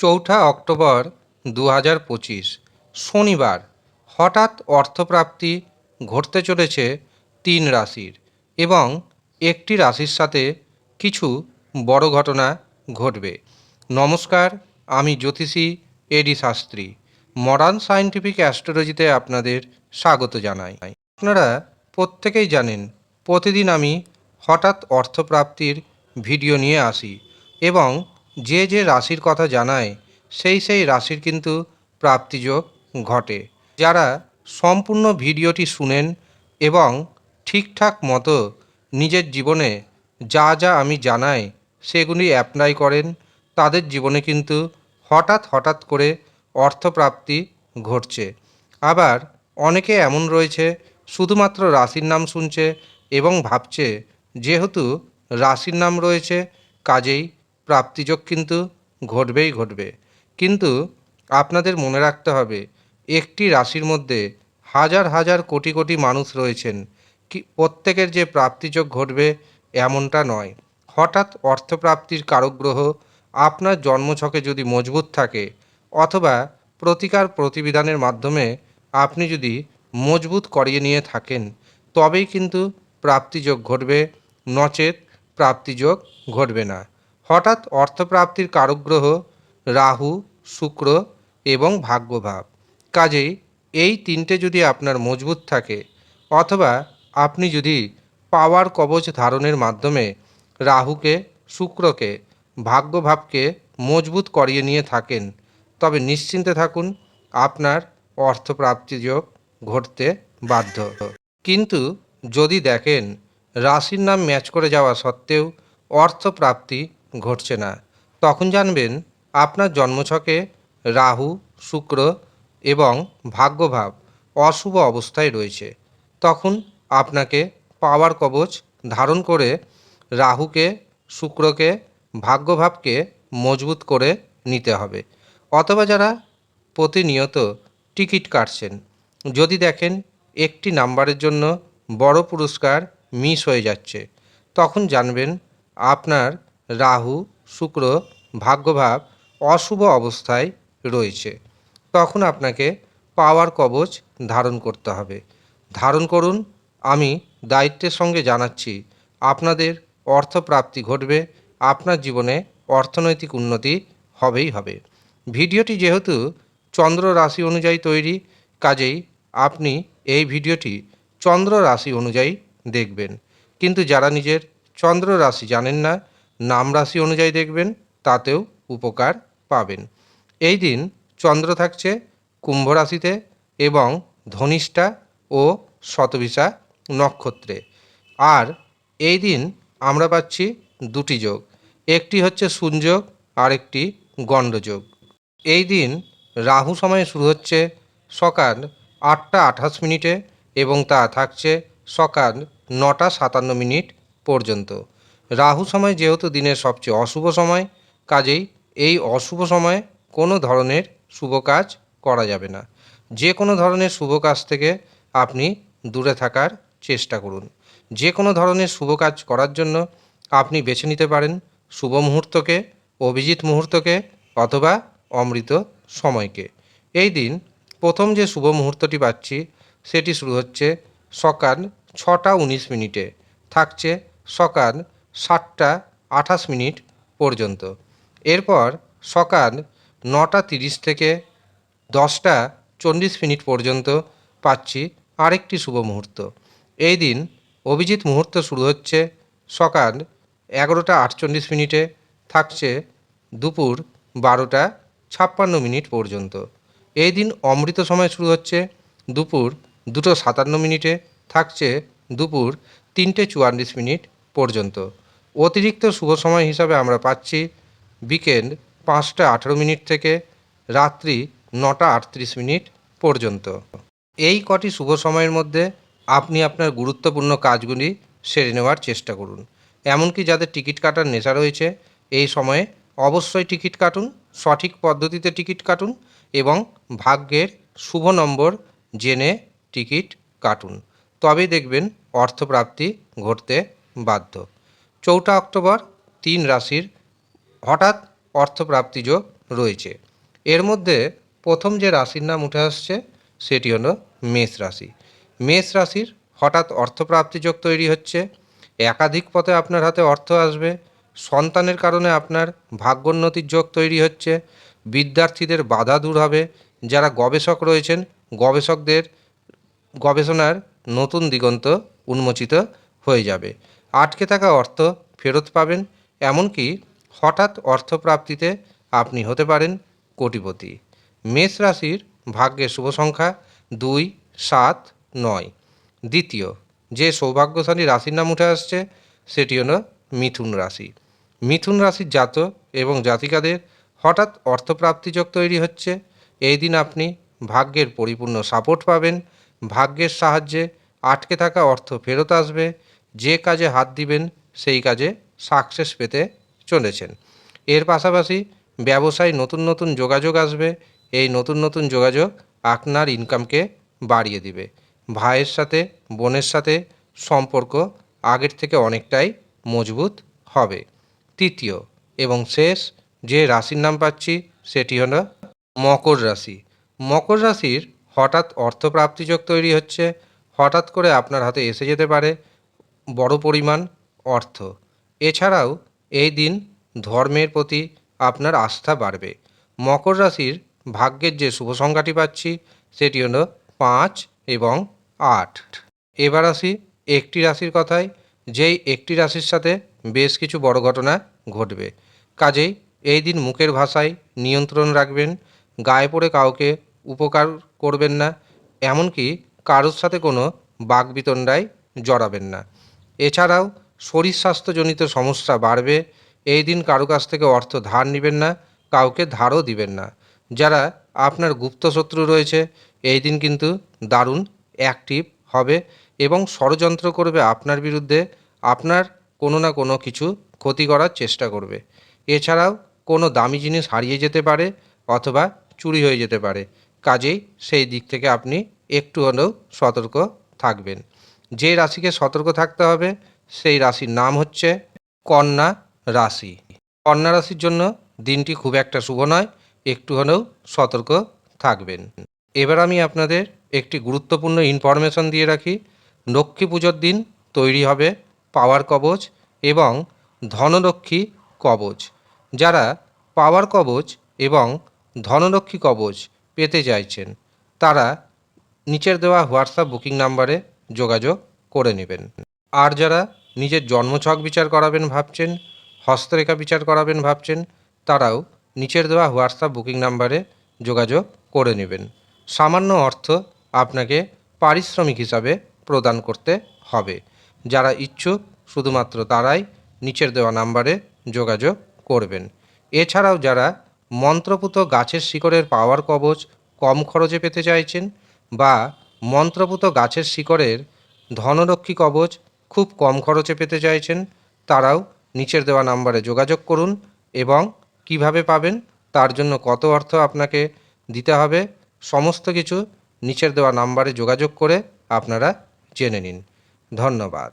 চৌঠা অক্টোবর দু হাজার পঁচিশ, শনিবার। হঠাৎ অর্থপ্রাপ্তি ঘটতে চলেছে তিন রাশির এবং একটি রাশির সাথে কিছু বড় ঘটনা ঘটবে। নমস্কার, আমি জ্যোতিষী এডি শাস্ত্রী। মডার্ন সায়েন্টিফিক অ্যাস্ট্রোলজিতে আপনাদের স্বাগত জানাই। আপনারা প্রত্যেকেই জানেন, প্রতিদিন আমি হঠাৎ অর্থপ্রাপ্তির ভিডিও নিয়ে আসি এবং যে যে রাশির কথা জানায়, সেই সেই রাশির কিন্তু প্রাপ্তিযোগ ঘটে। যারা সম্পূর্ণ ভিডিওটি শুনেন এবং ঠিকঠাক মতো নিজের জীবনে যা যা আমি জানাই সেগুলি অ্যাপ্লাই করেন, তাদের জীবনে কিন্তু হঠাৎ হঠাৎ করে অর্থপ্রাপ্তি ঘটছে। আবার অনেকে এমন রয়েছে, শুধুমাত্র রাশির নাম শুনছে এবং ভাবছে, যেহেতু রাশির নাম রয়েছে, কাজেই প্রাপ্তিযোগ কিন্তু ঘটবেই ঘটবে। কিন্তু আপনাদের মনে রাখতে হবে, একটি রাশির মধ্যে হাজার হাজার কোটি কোটি মানুষ রয়েছেন। কি, প্রত্যেকের যে প্রাপ্তিযোগ ঘটবে এমনটা নয়। হঠাৎ অর্থপ্রাপ্তির কারক গ্রহ আপনার জন্মছকে যদি মজবুত থাকে অথবা প্রতিকার প্রতিবিধানের মাধ্যমে আপনি যদি মজবুত করিয়ে নিয়ে থাকেন, তবেই কিন্তু প্রাপ্তিযোগ ঘটবে, নচেত প্রাপ্তিযোগ ঘটবে না। হঠাৎ অর্থপ্রাপ্তির কারক গ্রহ রাহু, শুক্র এবং ভাগ্যভাব। কাজেই এই তিনটে যদি আপনার মজবুত থাকে, অথবা আপনি যদি পাওয়ার কবচ ধারণের মাধ্যমে রাহুকে, শুক্রকে, ভাগ্যভাবকে মজবুত করিয়ে নিয়ে থাকেন, তবে নিশ্চিন্তে থাকুন, আপনার অর্থপ্রাপ্তি যোগ ঘটতে বাধ্য। কিন্তু যদি দেখেন, রাশির নাম ম্যাচ করে যাওয়া সত্ত্বেও অর্থপ্রাপ্তি ঘটছে না। তখন জানবেন, আপনার জন্মছকে রাহু, শুক্র এবং ভাগ্যভাব অশুভ অবস্থায় রয়েছে। তখন আপনাকে পাওয়ার কবচ ধারণ করে রাহুকে, শুক্রকে, ভাগ্যভাবকে মজবুত করে নিতে হবে। অথবা যারা প্রতিনিয়ত টিকিট কাটছেন, যদি দেখেন একটি নাম্বারের জন্য বড় পুরস্কার মিস হয়ে যাচ্ছে, তখন জানবেন, আপনার রাহু, শুক্র, ভাগ্যভাব অশুভ অবস্থায় রয়েছে। তখন আপনাকে পাওয়ার কবচ ধারণ করতে হবে। ধারণ করুন, আমি দায়িত্বের সঙ্গে জানাচ্ছি, আপনাদের অর্থপ্রাপ্তি ঘটবে, আপনার জীবনে অর্থনৈতিক উন্নতি হবেই হবে। ভিডিওটি যেহেতু চন্দ্র রাশি অনুযায়ী তৈরি, কাজেই আপনি এই ভিডিওটি চন্দ্র রাশি অনুযায়ী দেখবেন। কিন্তু যারা নিজের চন্দ্র রাশি জানেন না নাম রাশি অনুযায়ী দেখবেন, তাতেও উপকার পাবেন। এই দিন চন্দ্র থাকছে কুম্ভ রাশিতে এবং ধনিষ্ঠা ও শতবিশা নক্ষত্রে। আর এই দিন আমরা পাচ্ছি দুটি যোগ। একটি হচ্ছে সুনযোগ আর একটি গণ্ডযোগ এই দিন রাহু সময় শুরু হচ্ছে সকাল আটটা আঠাশ মিনিটে এবং তা থাকছে সকাল নটা সাতান্ন মিনিট পর্যন্ত। রাহু সময় যেহেতু দিনের সবচেয়ে অশুভ সময়, কাজেই এই অশুভ সময়ে কোনো ধরনের শুভ কাজ করা যাবে না। যে কোনো ধরনের শুভ কাজ থেকে আপনি দূরে থাকার চেষ্টা করুন। যে কোনো ধরনের শুভ কাজ করার জন্য আপনি বেছে নিতে পারেন শুভ মুহূর্তকে, অভিজিৎ মুহূর্তকে অথবা অমৃত সময়কে। এই দিন প্রথম যে শুভ মুহূর্তটি পাচ্ছি, সেটি শুরু হচ্ছে সকাল ছটা উনিশ মিনিটে। থাকছে সকাল সাতটা আঠাশ মিনিট পর্যন্ত। এরপর সকাল নটা তিরিশ থেকে দশটা চল্লিশ মিনিট পর্যন্ত পাচ্ছি আরেকটি শুভ মুহূর্ত। এই দিন অভিজিৎ মুহূর্ত শুরু হচ্ছে সকাল এগারোটা আটচল্লিশ মিনিটে, থাকছে দুপুর বারোটা ছাপ্পান্ন মিনিট পর্যন্ত। এই দিন অমৃত সময় শুরু হচ্ছে দুপুর দুটো সাতান্ন মিনিটে, থাকছে দুপুর তিনটে চুয়াল্লিশ মিনিট পর্যন্ত। অতিরিক্ত শুভ সময় হিসাবে আমরা পাচ্ছি বিকেল পাঁচটা আঠেরো মিনিট থেকে রাত্রি নটা আটত্রিশ মিনিট পর্যন্ত। এই কটি শুভ সময়ের মধ্যে আপনি আপনার গুরুত্বপূর্ণ কাজগুলি সেরে নেওয়ার চেষ্টা করুন। এমনকি যাদের টিকিট কাটার নেশা রয়েছে, এই সময়ে অবশ্যই টিকিট কাটুন, সঠিক পদ্ধতিতে টিকিট কাটুন এবং ভাগ্যের শুভ নম্বর জেনে টিকিট কাটুন। তবেই দেখবেন অর্থপ্রাপ্তি ঘটতে বাধ্য। চৌঠা অক্টোবর তিন রাশির হঠাৎ অর্থপ্রাপ্তি যোগ রয়েছে। এর মধ্যে প্রথম যে রাশির নাম উঠে আসছে, সেটি হলো মেষ রাশি। মেষ রাশির হঠাৎ অর্থপ্রাপ্তি যোগ তৈরি হচ্ছে। একাধিক পথে আপনার হাতে অর্থ আসবে। সন্তানের কারণে আপনার ভাগ্যোন্নতির যোগ তৈরি হচ্ছে। বিদ্যার্থীদের বাধা দূর হবে। যারা গবেষক রয়েছেন, গবেষকদের গবেষণার নতুন দিগন্ত উন্মোচিত হয়ে যাবে। আটকে থাকা অর্থ ফেরত পাবেন, এমনকি হঠাৎ অর্থপ্রাপ্তিতে আপনি হতে পারেন কোটিপতি। মেষ রাশির ভাগ্যের শুভ সংখ্যা দুই, সাত, নয়। দ্বিতীয়, যে সৌভাগ্যশালী রাশির নাম উঠে আসছে, সেটি হলো মিথুন রাশি। মিথুন রাশির জাত এবং জাতিকাদের হঠাৎ অর্থপ্রাপ্তিযোগ তৈরি হচ্ছে। এই দিন আপনি ভাগ্যের পরিপূর্ণ সাপোর্ট পাবেন। ভাগ্যের সাহায্যে আটকে থাকা অর্থ ফেরত আসবে। যে কাজে হাত দিবেন, সেই কাজে সাকসেস পেতে চলেছেন। এর পাশাপাশি ব্যবসায় নতুন নতুন যোগাযোগ আসবে, এই নতুন নতুন যোগাযোগ আপনার ইনকামকে বাড়িয়ে দিবে। ভাইয়ের সাথে, বোনের সাথে সম্পর্ক আগের থেকে অনেকটাই মজবুত হবে। তৃতীয় এবং শেষ যে রাশির নাম পাচ্ছি, সেটি হলো মকর রাশি। মকর রাশির হঠাৎ অর্থপ্রাপ্তিযোগ তৈরি হচ্ছে। হঠাৎ করে আপনার হাতে এসে যেতে পারে। বড় পরিমাণ অর্থ। এছাড়াও এই দিন ধর্মের প্রতি আপনার আস্থা বাড়বে। মকর রাশির ভাগ্যের যে শুভ সংখ্যাটি পাচ্ছি, সেটি হলো পাঁচ এবং আট। এবার আসি একটি রাশির কথায়, যেই একটি রাশির সাথে বেশ কিছু বড় ঘটনা ঘটবে। কাজেই এই দিন মুখের ভাষায় নিয়ন্ত্রণ রাখবেন, গায়ে পড়ে কাউকে উপকার করবেন না, এমনকি কারোর সাথে কোনো বাগবিতণ্ডায় জড়াবেন না। এছাড়াও শরীর স্বাস্থ্যজনিত সমস্যা বাড়বে, এই দিন কারও কাছ থেকে অর্থ ধার নেবেন না, কাউকে ধারও দিবেন না। যারা আপনার গুপ্ত শত্রু রয়েছে, এই দিন কিন্তু দারুণ অ্যাক্টিভ হবে এবং ষড়যন্ত্র করবে আপনার বিরুদ্ধে, আপনার কোনো না কোনো কিছু ক্ষতি করার চেষ্টা করবে। এছাড়াও কোনো দামি জিনিস হারিয়ে যেতে পারে অথবা চুরি হয়ে যেতে পারে। কাজেই সেই দিক থেকে আপনি একটু হলেও সতর্ক থাকবেন। যে রাশিকে সতর্ক থাকতে হবে, সেই রাশির নাম হচ্ছে কন্যা রাশি। কন্যা রাশির জন্য দিনটি খুব একটা শুভ নয়, একটু হলেও সতর্ক থাকবেন। এবার আমি আপনাদের একটি গুরুত্বপূর্ণ ইনফরমেশন দিয়ে রাখি। লক্ষ্মী পুজোর দিন তৈরি হবে পাওয়ার কবচ এবং ধনলক্ষ্মী কবচ। যারা পাওয়ার কবচ এবং ধনলক্ষ্মী কবচ পেতে চাইছেন, তারা নিচের দেওয়া হোয়াটসঅ্যাপ বুকিং নাম্বারে যোগাযোগ করে নেবেন। আর যারা নিজের জন্মছক বিচার করাবেন ভাবছেন, হস্তরেখা বিচার করাবেন ভাবছেন, তারাও নিচের দেওয়া হোয়াটসঅ্যাপ বুকিং নাম্বারে যোগাযোগ করে নেবেন। সামান্য অর্থ আপনাকে পারিশ্রমিক হিসাবে প্রদান করতে হবে। যারা ইচ্ছুক, শুধুমাত্র তারাই নিচের দেওয়া নাম্বারে যোগাযোগ করবেন। এছাড়াও যারা মন্ত্রপুত গাছের শিকড়ের পাওয়ার কবচ কম খরচে পেতে চাইছেন বা মন্ত্রপুত গাছের শিকড়ের ধনরক্ষী কবচ খুব কম খরচে পেতে চাইছেন। তারাও নিচের দেওয়া নাম্বারে যোগাযোগ করুন এবং কীভাবে পাবেন তার জন্য কত অর্থ আপনাকে দিতে হবে সমস্ত কিছু নিচের দেওয়া নাম্বারে যোগাযোগ করে আপনারা জেনে নিন। ধন্যবাদ।